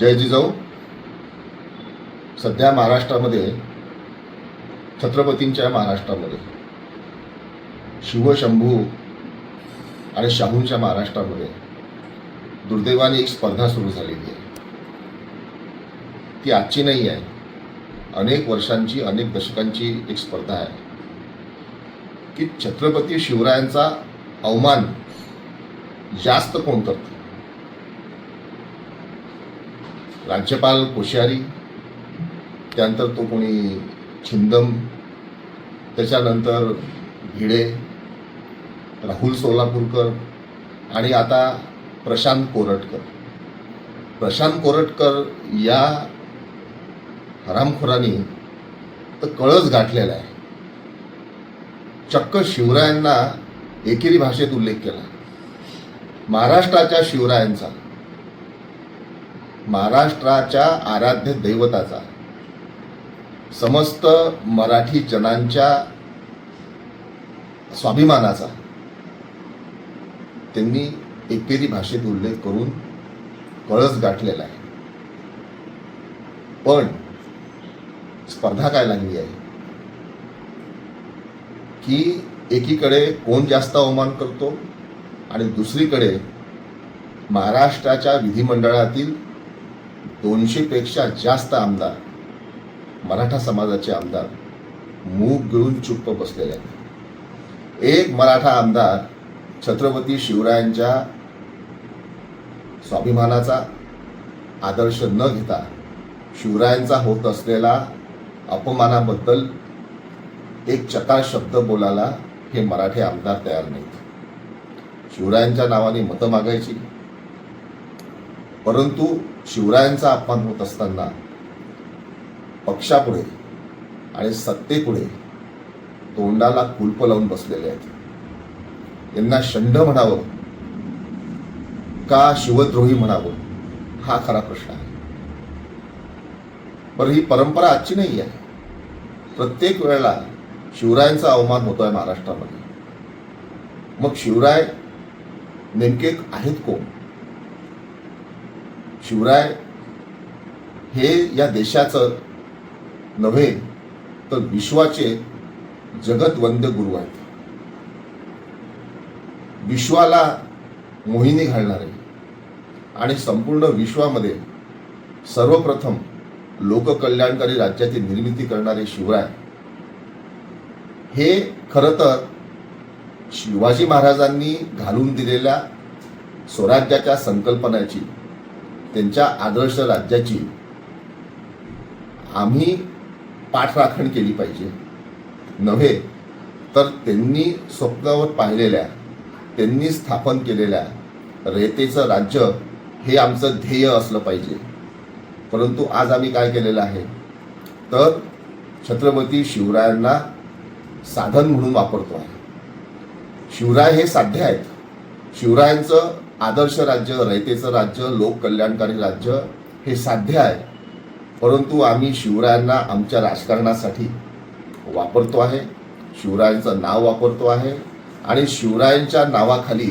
जय जिजाऊ सध्या महाराष्ट्रामध्ये छत्रपतींच्या महाराष्ट्रामध्ये शिवशंभू आणि शाहूंच्या महाराष्ट्रामध्ये दुर्दैवाने एक स्पर्धा सुरू झालेली आहे. ती आजची नाही आहे. अनेक वर्षांची अनेक दशकांची एक स्पर्धा आहे. की छत्रपती शिवरायांचा अवमान जास्त कोण करतं? राज्यपाल कोश्यारी त्यानंतर तो कोणी छिंदम त्याच्यानंतर भिडे राहुल सोलापूरकर आणि आता प्रशांत कोरटकर. प्रशांत कोरटकर या हरामखोरांनी तर कळस गाठलेला आहे. चक्क शिवरायांना एकेरी भाषेत उल्लेख केला. महाराष्ट्राच्या शिवरायांचा महाराष्ट्राच्या आराध्य दैवताचा. समस्त मराठी जनांच्या स्वाभिमानाचा. त्यांनी एकेरी भाषेत उल्लेख करून कळस गाठलेला आहे. पण स्पर्धा काय लागली आहे? की एकीकडे कोण जास्त अवमान करतो आणि दुसरीकडे महाराष्ट्राच्या विधिमंडळातील दोनशेपेक्षा जास्त आमदार मराठा समाजाचे आमदार मूग गिळून चुप्प बसलेले आहेत. एक मराठा आमदार छत्रपती शिवरायांच्या स्वाभिमानाचा आदर्श न घेता शिवरायांचा होत असलेला अपमानाबद्दल एक चकार शब्द बोलायला हे मराठी आमदार तयार नाहीत. शिवरायांच्या नावाने मतं मागायची परंतु शिवरायांचा अपमान होत असताना पक्षापुढे आणि सत्तेपुढे तोंडाला कुलप लावून बसलेले आहेत. यांना शंड म्हणावं का शिवद्रोही म्हणावं हा खरा प्रश्न आहे. बरं ही परंपरा आजची नाही आहे. प्रत्येक वेळेला शिवरायांचा अवमान होतोय महाराष्ट्रामध्ये. मग शिवराय नेमके आहेत कोण? शिवराय हे या देशाचं नव्हे तर विश्वाचे जगतवंद गुरु आहेत. विश्वाला मोहिनी घालणारे आणि संपूर्ण विश्वामध्ये सर्वप्रथम लोककल्याणकारी राज्याची निर्मिती करणारे शिवराय हे खरं तर शिवाजी महाराजांनी घालून दिलेल्या स्वराज्याच्या संकल्पनेची त्यांच्या आदर्श राज्याची आम्ही पाठराखण केली पाहिजे. नव्हे तर त्यांनी स्वप्नावर पाहिलेल्या त्यांनी स्थापन केलेल्या रेतेचं राज्य हे आमचं ध्येय असलं पाहिजे. परंतु आज आम्ही काय केलेलं आहे? तर छत्रपती शिवरायांना साधन म्हणून वापरतो आहे. शिवराय हे साध्य आहेत. शिवरायांचं आदर्श राज्य रयतेचं राज्य लोककल्याणकारी राज्य हे साध्य आहे. परंतु आम्ही शिवरायांना आमच्या राजकारणासाठी वापरतो आहे शिवरायांचं नाव वापरतो आहे आणि शिवरायांच्या नावाखाली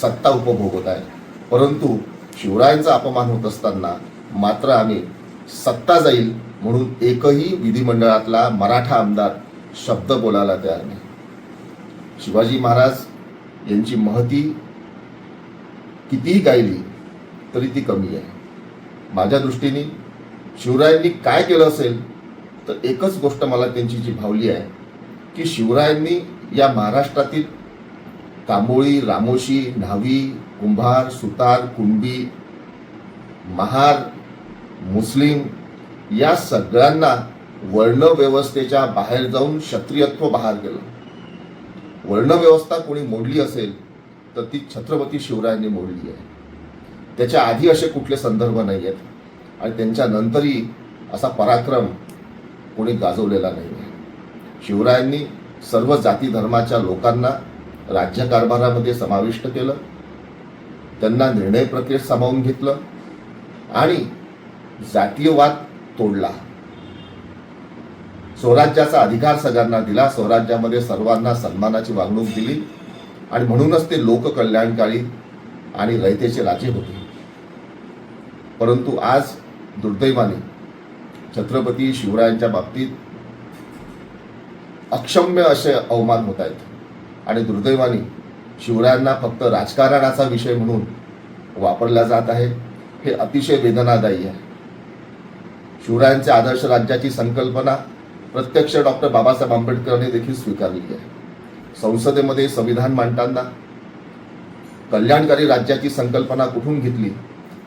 सत्ता उपभोगत आहे. परंतु शिवरायांचा अपमान होत असताना मात्र आम्ही सत्ता जाईल म्हणून एकही विधिमंडळातला मराठा आमदार शब्द बोलायला तयार नाही. शिवाजी महाराज यांची महती कितीही गायली तरी ती कमी आहे. माझ्या दृष्टीने शिवरायांनी काय केलं असेल तर एकच गोष्ट मला त्यांची जी भावली आहे की शिवरायांनी या महाराष्ट्रातील तांबोळी रामोशी न्हावी कुंभार सुतार कुणबी महार मुस्लिम या सगळ्यांना वर्णव्यवस्थेच्या बाहेर जाऊन क्षत्रियत्व बाहेर केलं. वर्णव्यवस्था कोणी मोडली असेल तर ती छत्रपती शिवरायांनी मोडली आहे. त्याच्या आधी असे कुठले संदर्भ नाही आहेत आणि त्यांच्या नंतरही असा पराक्रम कोणी गाजवलेला नाही आहे शिवरायांनी सर्व जाती धर्माच्या लोकांना राज्यकारभारामध्ये समाविष्ट केलं. त्यांना निर्णय प्रक्रियेत सामावून घेतलं. आणि जातीयवाद तोडला. स्वराज्याचा अधिकार सगळ्यांना दिला. स्वराज्यामध्ये सर्वांना सन्मानाची वागणूक दिली. आणि म्हणूनच ते लोककल्याणकारी आणि रयतेचे राजे होते. परंतु आज दुर्दैवाने छत्रपती शिवरायांच्या बाबतीत अक्षम्य असे अवमान होत आहेत. आणि दुर्दैवाने शिवरायांना फक्त राजकारणाचा विषय म्हणून वापरला जात आहे हे अतिशय वेदनादायी आहे. शिवरायांच्या आदर्श राज्याची संकल्पना प्रत्यक्ष डॉक्टर बाबासाहेब आंबेडकरांनी देखील स्वीकारली आहे. संसदेमध्ये संविधान मांडताना कल्याणकारी राज्याची संकल्पना कुठून घेतली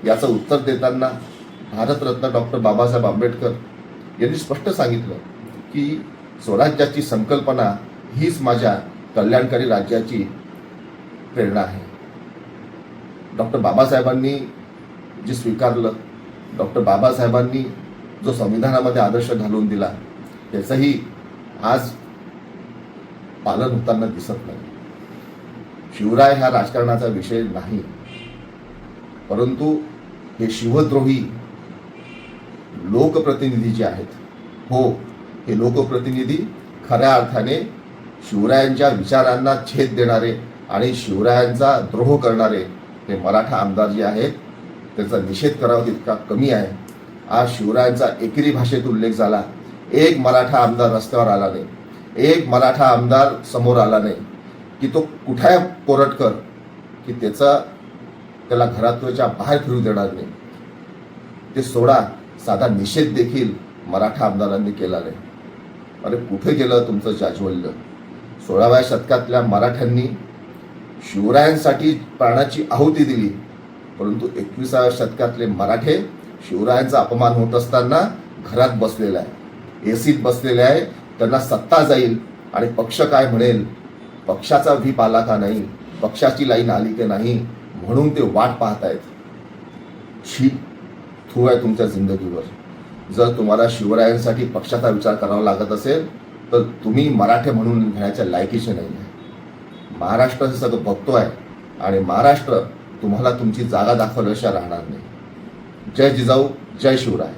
याचं उत्तर देताना भारतरत्न डॉक्टर बाबासाहेब आंबेडकर यांनी स्पष्ट सांगितलं की स्वराज्याची संकल्पना हीच माझ्या कल्याणकारी राज्याची प्रेरणा आहे. डॉक्टर बाबासाहेबांनी जे स्वीकारलं डॉक्टर बाबासाहेबांनी जो संविधानामध्ये आदर्श घालून दिला त्याचंही आज पालन होताना दिसत नाही. शिवराय हा राजकारणाचा विषय नाही. परंतु हे शिवद्रोही लोकप्रतिनिधी जे आहेत. हो हे लोकप्रतिनिधी खऱ्या अर्थाने शिवरायांच्या विचारांना छेद देणारे आणि शिवरायांचा द्रोह करणारे हे मराठा आमदार जे आहेत त्याचा निषेध करावा तितका कमी आहे. आज शिवरायांचा एकेरी भाषेत उल्लेख झाला. एक मराठा आमदार रस्त्यावर आला नाही. एक मराठा आमदार समोर आला नाही की तो कुठे कोरटकर की त्याचा त्याला घराच्या बाहेर फिरू देणार नाही. ते सोडा साधा निषेध देखील मराठा आमदारांनी केला नाही. अरे कुठे गेलं तुमचं जाज्वल्य? सोळाव्या शतकातल्या मराठ्यांनी शिवरायांसाठी प्राणाची आहुती दिली. परंतु एकविसाव्या शतकातले मराठे शिवरायांचा अपमान होत असताना घरात बसलेला आहे. एसीत बसलेले आहे. त्यांना सत्ता जाईल आणि पक्ष काय म्हणेल? पक्षाचा व्हीप आला का नाही? पक्षाची लाईन आली की नाही? म्हणून ते वाट पाहत आहेत छी थू आहे तुमच्या जिंदगीवर. जर तुम्हाला शिवरायांसाठी पक्षाचा विचार करावा लागत असेल तर तुम्ही मराठे म्हणून घेण्याच्या लायकीचे नाही आहे. महाराष्ट्र हे सगळं बघतो आहे आणि महाराष्ट्र तुम्हाला तुमची जागा दाखवल्याशिवाय राहणार नाही. जय जिजाऊ जय शिवराय.